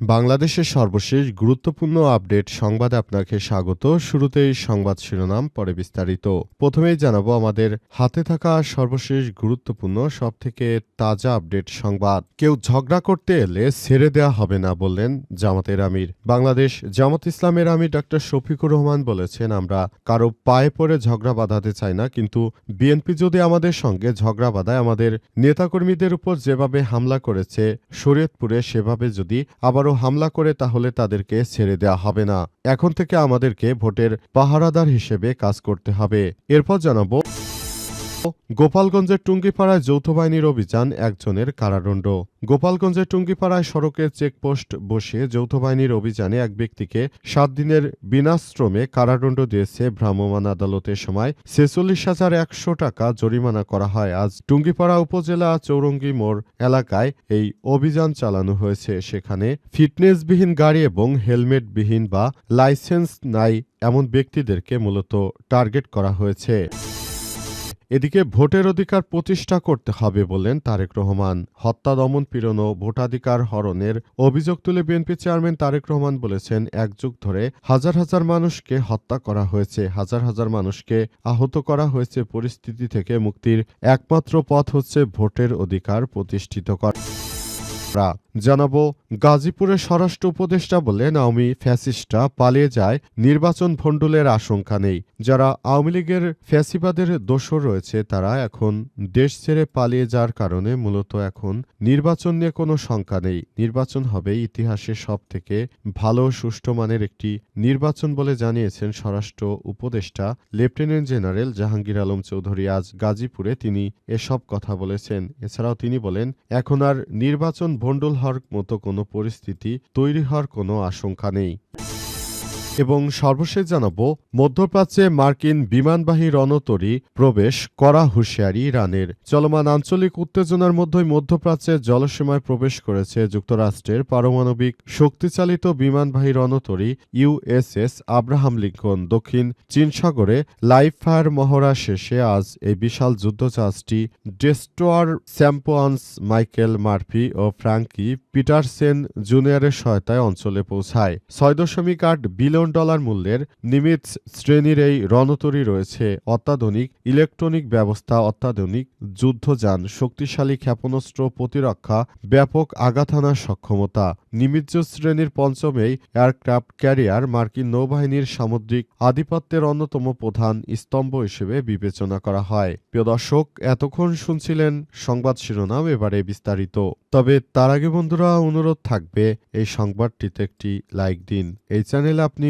বাংলাদেশের সর্বশেষ গুরুত্বপূর্ণ আপডেট সংবাদে আপনাকে স্বাগত। শুরুতেই সংবাদ শিরোনাম, পরে বিস্তারিত। প্রথমেই জানাব আমাদের হাতে থাকা সর্বশেষ গুরুত্বপূর্ণ, সবথেকে তাজা আপডেট সংবাদ। কেউ ঝগড়া করতে এলে ছেড়ে দেয়া হবে না বললেন জামাতের আমির। বাংলাদেশ জামাত ইসলামের আমির ডক্টর শফিকুর রহমান বলেছেন, আমরা কারও পায়ে পড়ে ঝগড়া বাঁধাতে চাই না, কিন্তু বিএনপি যদি আমাদের সঙ্গে ঝগড়া বাঁধায়, আমাদের নেতাকর্মীদের উপর যেভাবে হামলা করেছে, শরীয়তপুরে সেভাবে যদি আবারও হামলা করে তাহলে তাদেরকে ছেড়ে দেওয়া হবে না। এখন থেকে আমাদেরকে ভোটের পাহারাদার হিসেবে কাজ করতে হবে। এরপর জানাব গোপালগঞ্জের টুঙ্গিপাড়ায় যৌথ বাহিনীর অভিযান একজনের কারাদণ্ড। গোপালগঞ্জের টুঙ্গিপাড়ায় সড়কে চেকপোস্ট বসিয়ে যৌথ বাহিনীর অভিযানে এক ব্যক্তিকে সাত দিনের বিনাশ্রমে কারাদণ্ড দিয়েছে ভ্রাম্যমাণ আদালতের সময়। ছেচল্লিশ হাজার একশো টাকা জরিমানা করা হয়। আজ টুঙ্গিপাড়া উপজেলা চৌরঙ্গি মোড় এলাকায় এই অভিযান চালানো হয়েছে। সেখানে ফিটনেসবিহীন গাড়ি এবং হেলমেটবিহীন বা লাইসেন্স নাই এমন ব্যক্তিদেরকে মূলত টার্গেট করা হয়েছে। এদিকে ভোটের অধিকার প্রতিষ্ঠা করতে হবে বলেন তারেক রহমান। হত্যা, দমন, পীড়ন ভোটাধিকার হরণের অভিযোগ তুলে বিএনপি চেয়ারম্যান তারেক রহমান বলেছেন, এক যুগ ধরে হাজার হাজার মানুষকে হত্যা করা হয়েছে, হাজার হাজার মানুষকে আহত করা হয়েছে। পরিস্থিতি থেকে মুক্তির একমাত্র পথ হচ্ছে ভোটের অধিকার প্রতিষ্ঠিত করা। জানাব, গাজীপুরের স্বরাষ্ট্র উপদেষ্টা বললেন, আওয়ামী ফ্যাসিস্টরা পালিয়ে যায়, নির্বাচন ভণ্ডুলের আশঙ্কা নেই। যারা আওয়ামী লীগের ফ্যাসিবাদের দোষর রয়েছে, তারা এখন দেশ ছেড়ে পালিয়ে যাওয়ার কারণে মূলত এখন নির্বাচন নিয়ে কোনো শঙ্কা নেই। নির্বাচন হবে ইতিহাসে সব থেকে ভালো, সুষ্ঠু মানের একটি নির্বাচন বলে জানিয়েছেন স্বরাষ্ট্র উপদেষ্টা লেফটেন্যান্ট জেনারেল জাহাঙ্গীর আলম চৌধুরী। আজ গাজীপুরে তিনি এসব কথা বলেছেন। এছাড়াও তিনি বলেন, এখন আর নির্বাচন ভণ্ডুল হওয়ার মতো কোনো পরিস্থিতি তৈরি হওয়ার কোনো আশঙ্কা নেই। এবং সর্বশেষ জানাব, মধ্যপ্রাচ্যে মার্কিন বিমানবাহী রণতরী প্রবেশ করা হুঁশিয়ারি ইরানের। চলমান আঞ্চলিক উত্তেজনার মধ্যেই মধ্যপ্রাচ্যের জলসীমায় প্রবেশ করেছে যুক্তরাষ্ট্রের পারমাণবিক শক্তিচালিত বিমানবাহী রণতরী ইউএসএস আব্রাহাম লিঙ্কন। দক্ষিণ চীন সাগরে লাইভ ফায়ার মহড়া শেষে আজ এই বিশাল যুদ্ধজাহাজটি ডেস্টোয়ার স্যাম্পোয়ান্স মাইকেল মার্ফি ও ফ্রাঙ্কি পিটারসেন জুনিয়রের সহায়তায় অঞ্চলে পৌঁছায়। ছয় দশমিক আট বিলিয়ন ডলার মূল্যের নিমিত শ্রেণির এই রণতরী রয়েছে অত্যাধুনিক ইলেকট্রনিক ব্যবস্থা, অত্যাধুনিক যুদ্ধযান, শক্তিশালী ক্ষেপণাস্ত্র প্রতিরক্ষা, ব্যাপক আঘাত হানার সক্ষমতা। নিমিজ্জ শ্রেণির পঞ্চম এই এয়ারক্রাফট ক্যারিয়ার মার্কিন নৌবাহিনীর সামুদ্রিক আধিপত্যের অন্যতম প্রধান স্তম্ভ হিসেবে বিবেচনা করা হয়। প্রিয় দর্শক, এতক্ষণ শুনছিলেন সংবাদ শিরোনাম, এবারে বিস্তারিত। তবে তার আগে বন্ধুরা, অনুরোধ থাকবে এই সংবাদটিতে একটি লাইক দিন। এই চ্যানেলে আপনি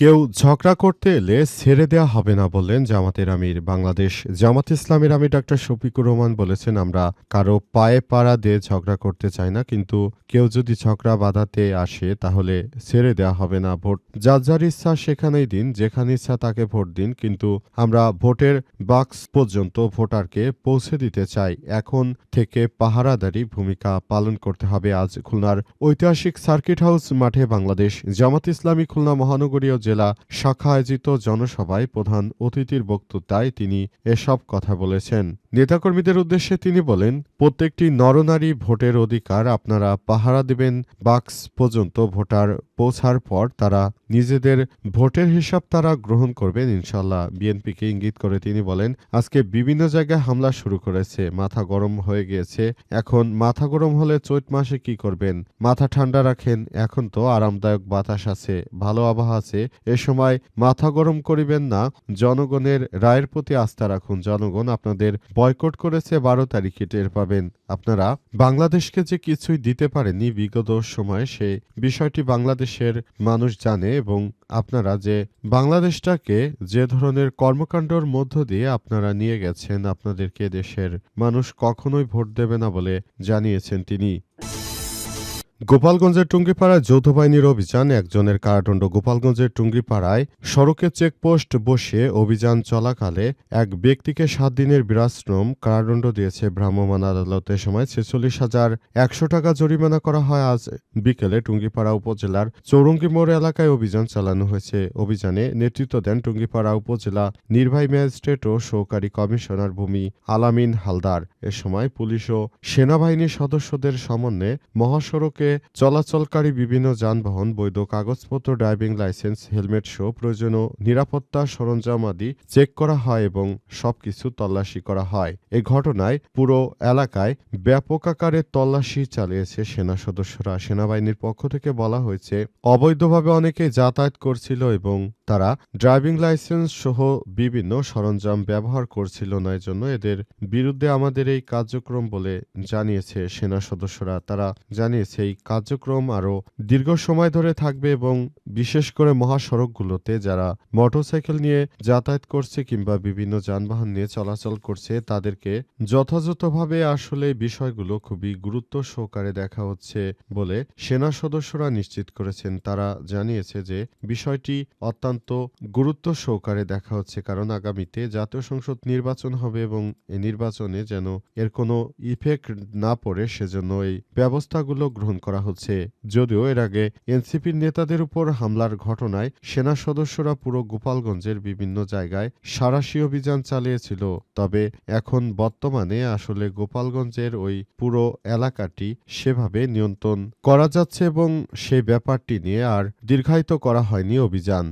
কেউ ঝগড়া করতে এলে ছেড়ে দেওয়া হবে না বললেন জামাতের আমির বাংলাদেশ। জামাত ইসলামের আমির ডাক্তার শফিকুর রহমান বলেছেন, আমরা কারও পায়ে পাড়া দিয়ে ঝগড়া করতে চাই না, কিন্তু কেউ যদি ঝগড়া বাঁধাতে আসে তাহলে ছেড়ে দেওয়া হবে না ভোট। যার যার ইচ্ছা সেখানেই দিন, যেখানে ইচ্ছা তাকে ভোট দিন, কিন্তু আমরা ভোটের বাক্স পর্যন্ত ভোটারকে পৌঁছে দিতে চাই। এখন থেকে পাহারাদারি ভূমিকা পালন করতে হবে। আজ খুলনার ঐতিহাসিক সার্কিট হাউস মাঠে বাংলাদেশ। জামাত ইসলামী খুলনা মহানগরীয় জেলা শাখা আয়োজিত জনসভায় প্রধান অতিথির বক্তৃতায় তিনি এসব কথা বলেছেন। নেতাকর্মীদের উদ্দেশ্যে তিনি বলেন, প্রত্যেকটি নরনারী ভোটের অধিকার আপনারা পাহারা দেবেন, বাক্স পর্যন্ত ভোটার পৌঁছার পর তারা নিজেদের ভোটের হিসাব তারা গ্রহণ করবেন ইনশাল্লাহ বিএনপিকে ইঙ্গিত করে তিনি বলেন, আজকে বিভিন্ন জায়গায় হামলা শুরু করেছে, মাথা গরম হয়ে গিয়েছে। এখন মাথা গরম হলে চৈত মাসে কি করবেন? মাথা ঠান্ডা রাখেন, এখন তো আরামদায়ক বাতাস আছে, ভালো আবহাওয়া আছে। এ সময় মাথা গরম করিবেন না, জনগণের রায়ের প্রতি আস্থা রাখুন। জনগণ আপনাদের বয়কট করেছে বারো তারিখে টের পাবেন। আপনারা বাংলাদেশকে যে কিছুই দিতে পারেনি বিগত সময়ে, সে বিষয়টি বাংলাদেশের মানুষ জানে এবং আপনারা যে বাংলাদেশটাকে যে ধরনের কর্মকাণ্ডর মধ্য দিয়ে আপনারা নিয়ে গেছেন, আপনাদেরকে দেশের মানুষ কখনোই ভোট দেবে না বলে জানিয়েছেন তিনি। গোপালগঞ্জের টুঙ্গিপাড়ায় যৌথ বাহিনীর অভিযান, একজনের কারাদণ্ড। গোপালগঞ্জের টুঙ্গিপাড়ায় সড়কে চেকপোস্ট বসে অভিযান চলাকালে এক ব্যক্তিকে সাত দিনের বিরাশ্রম কারাদণ্ড দিয়েছে ভ্রাম্যমাণ আদালতের সময়। ছেচল্লিশ হাজার একশো টাকা জরিমানা করা হয় আজ বিকেলে টুঙ্গিপাড়া উপজেলার চৌরঙ্গি মোড় এলাকায় অভিযান চালানো হয়েছে। অভিযানে নেতৃত্ব দেন টুঙ্গিপাড়া উপজেলা নির্বাহী ম্যাজিস্ট্রেট ও সহকারী কমিশনার ভূমি আলামিন হালদার। এ সময় পুলিশ ও সেনাবাহিনীর সদস্যদের সমন্বয়ে মহাসড়কে চলাচলকারী বিভিন্ন যানবাহন, বৈধ কাগজপত্র, ড্রাইভিং লাইসেন্স, হেলমেট সহ প্রয়োজনীয় নিরাপত্তা সরঞ্জাম আদি চেক করা হয় এবং সবকিছু তল্লাশি করা হয়। এ ঘটনায় পুরো এলাকায় ব্যাপক আকারে তল্লাশি চালিয়েছে সেনা সদস্যরা। সেনাবাহিনীর পক্ষ থেকে বলা হয়েছে, অবৈধভাবে অনেকে যাতায়াত করছিল এবং তারা ড্রাইভিং লাইসেন্স সহ বিভিন্ন সরঞ্জাম ব্যবহার করছিল না, এজন্য এদের বিরুদ্ধে আমাদের এই কার্যক্রম বলে জানিয়েছে সেনা সদস্যরা। তারা জানিয়েছে, এই কার্যক্রম আরও দীর্ঘ সময় ধরে থাকবে এবং বিশেষ করে মহাসড়কগুলোতে যারা মোটরসাইকেল নিয়ে যাতায়াত করছে কিংবা বিভিন্ন যানবাহন নিয়ে চলাচল করছে, তাদেরকে যথাযথভাবে আসলে বিষয়গুলো খুবই গুরুত্ব সহকারে দেখা হচ্ছে বলে সেনা সদস্যরা নিশ্চিত করেছেন। তারা জানিয়েছে যে বিষয়টি অত্যন্ত গুরুত্ব সহকারে দেখা হচ্ছে, কারণ আগামীতে জাতীয় সংসদ নির্বাচন হবে এবং এই নির্বাচনে যেন এর কোনো ইফেক্ট না পড়ে, সেজন্য এই ব্যবস্থাগুলো গ্রহণ করা হচ্ছে। যদিও এর আগে এনসিপির নেতাদের উপর হামলার ঘটনায় সেনা সদস্যরা পুরো গোপালগঞ্জের বিভিন্ন জায়গায় সারাশি অভিযান চালিয়েছিল। তবে এখন বর্তমানে আসলে গোপালগঞ্জের ওই পুরো এলাকাটি সেভাবে নিয়ন্ত্রণ করা যাচ্ছে এবং সেই ব্যাপারটি নিয়ে আর দীর্ঘায়িত করা হয়নি অভিযান।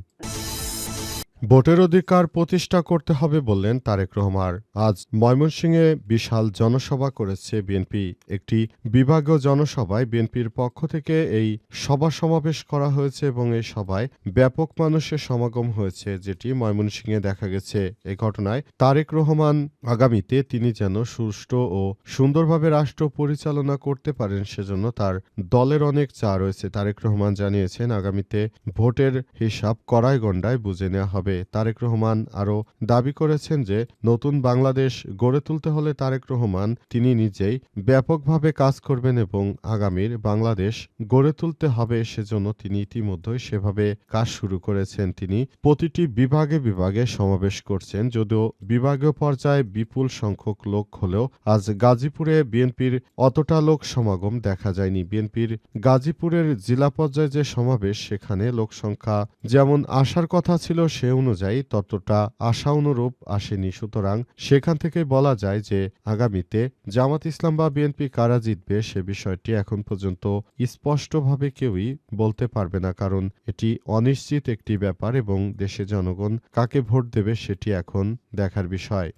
ভোটের অধিকার প্রতিষ্ঠা করতে হবে বললেন তারেক রহমান। আজ ময়মনসিংহে বিশাল জনসভা করেছে বিএনপি। একটি বিভাগীয় জনসভায় বিএনপির পক্ষ থেকে এই সভা সমাবেশ করা হয়েছে এবং এই সভায় ব্যাপক মানুষের সমাগম হয়েছে, যেটি ময়মনসিংহে দেখা গেছে। এই ঘটনায় তারেক রহমান আগামীতে তিনি যেন সুষ্ঠু ও সুন্দরভাবে রাষ্ট্র পরিচালনা করতে পারেন, সেজন্য তার দলের অনেক চা রয়েছে। তারেক রহমান জানিয়েছেন, আগামীতে ভোটের হিসাব কড়াই গণ্ডায় বুঝে নেওয়া হবে। তারেক রহমান আরও দাবি করেছেন যে, নতুন বাংলাদেশ গড়ে তুলতে হলে তারেক রহমান তিনি নিজেই ব্যাপকভাবে কাজ করবেন এবং আগামীর বাংলাদেশ গড়ে তুলতে হবে সেজন্য তিনি ইতিমধ্যেই সেভাবে কাজ শুরু করেছেন। তিনি প্রতিটি বিভাগে বিভাগে সমাবেশ করছেন, যদিও বিভাগীয় পর্যায়ে বিপুল সংখ্যক লোক হলেও আজ গাজীপুরে বিএনপির অতটা লোক সমাগম দেখা যায়নি। বিএনপির গাজীপুরের জেলা পর্যায়ে যে সমাবেশ, সেখানে লোক সংখ্যা যেমন আসার কথা ছিল সে অনুযায়ী ততটা আশা অনুরূপ আসেনি। সুতরাং সেখান থেকে বলা যায় যে, আগামীতে জামাত ইসলাম বা বিএনপি কারা জিতবে সে বিষয়টি এখন পর্যন্ত স্পষ্টভাবে কেউই বলতে পারবে না, কারণ এটি অনিশ্চিত একটি ব্যাপার এবং দেশে জনগণ কাকে ভোট দেবে সেটি এখন দেখার বিষয়।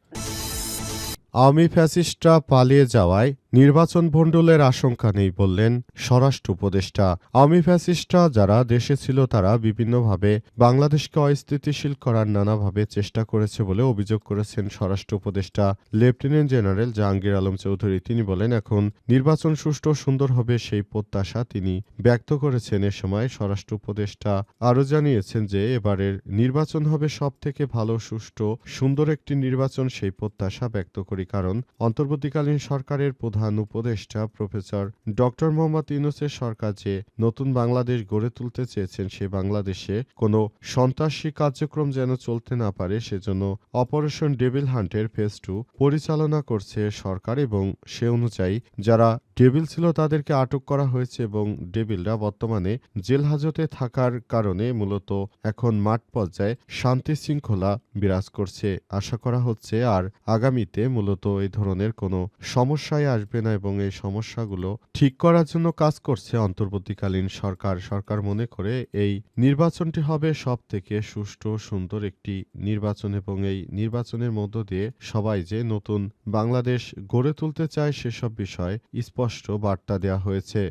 আওয়ামী ফ্যাসিস্টরা পালিয়ে যাওয়ায় নির্বাচন ভণ্ডুলের আশঙ্কা নেই বললেন স্বরাষ্ট্র উপদেষ্টা। আওয়ামী ফ্যাসিস্টরা যারা দেশে ছিল তারা বিভিন্নভাবে বাংলাদেশকে অস্থিতিশীল করার নানাভাবে চেষ্টা করেছে বলে অভিযোগ করেছেন স্বরাষ্ট্র উপদেষ্টা। Lieutenant general Jahangir Alam Chowdhury. তিনি বলেন, এখন নির্বাচন সুষ্ঠু সুন্দর হবে সেই প্রত্যাশা তিনি ব্যক্ত করেছেন এ সময়। স্বরাষ্ট্র উপদেষ্টা আরও জানিয়েছেন যে, এবারের নির্বাচন হবে সব থেকে ভালো, সুষ্ঠু, সুন্দর একটি নির্বাচন সেই প্রত্যাশা ব্যক্ত করি। কারণ অন্তর্বর্তীকালীন সরকারের প্রধান উপদেষ্টা প্রফেসর ডক্টর মোহাম্মদ ইউনুসের সরকার যে নতুন বাংলাদেশ গড়ে তুলতে চেয়েছেন, সে বাংলাদেশে কোনো সন্ত্রাসী কার্যক্রম যেন চলতে না পারে, সেজন্য অপারেশন ডেভিল হান্টের ফেজ টু পরিচালনা করছে সরকার এবং সে অনুযায়ী যারা ডেভিল ছিল তাদেরকে আটক করা হয়েছে এবং ডেভিলরা বর্তমানে জেল হাজতে থাকার কারণে মূলত এখন মাঠ পর্যায়ে শান্তি শৃঙ্খলা বিরাজ করছে। আশা করা হচ্ছে আর আগামীতে মূলত এই ধরনের কোনো সমস্যায় আসবে না এবং এই সমস্যাগুলো ঠিক করার জন্য কাজ করছে অন্তর্বর্তীকালীন সরকার। সরকার মনে করে এই নির্বাচনটি হবে সব থেকে সুষ্ঠু, সুন্দর একটি নির্বাচন এবং এই নির্বাচনের মধ্য দিয়ে সবাই যে নতুন বাংলাদেশ গড়ে তুলতে চায় সেসব বিষয়ে স্পষ্ট বার্তা দেওয়া হয়েছে।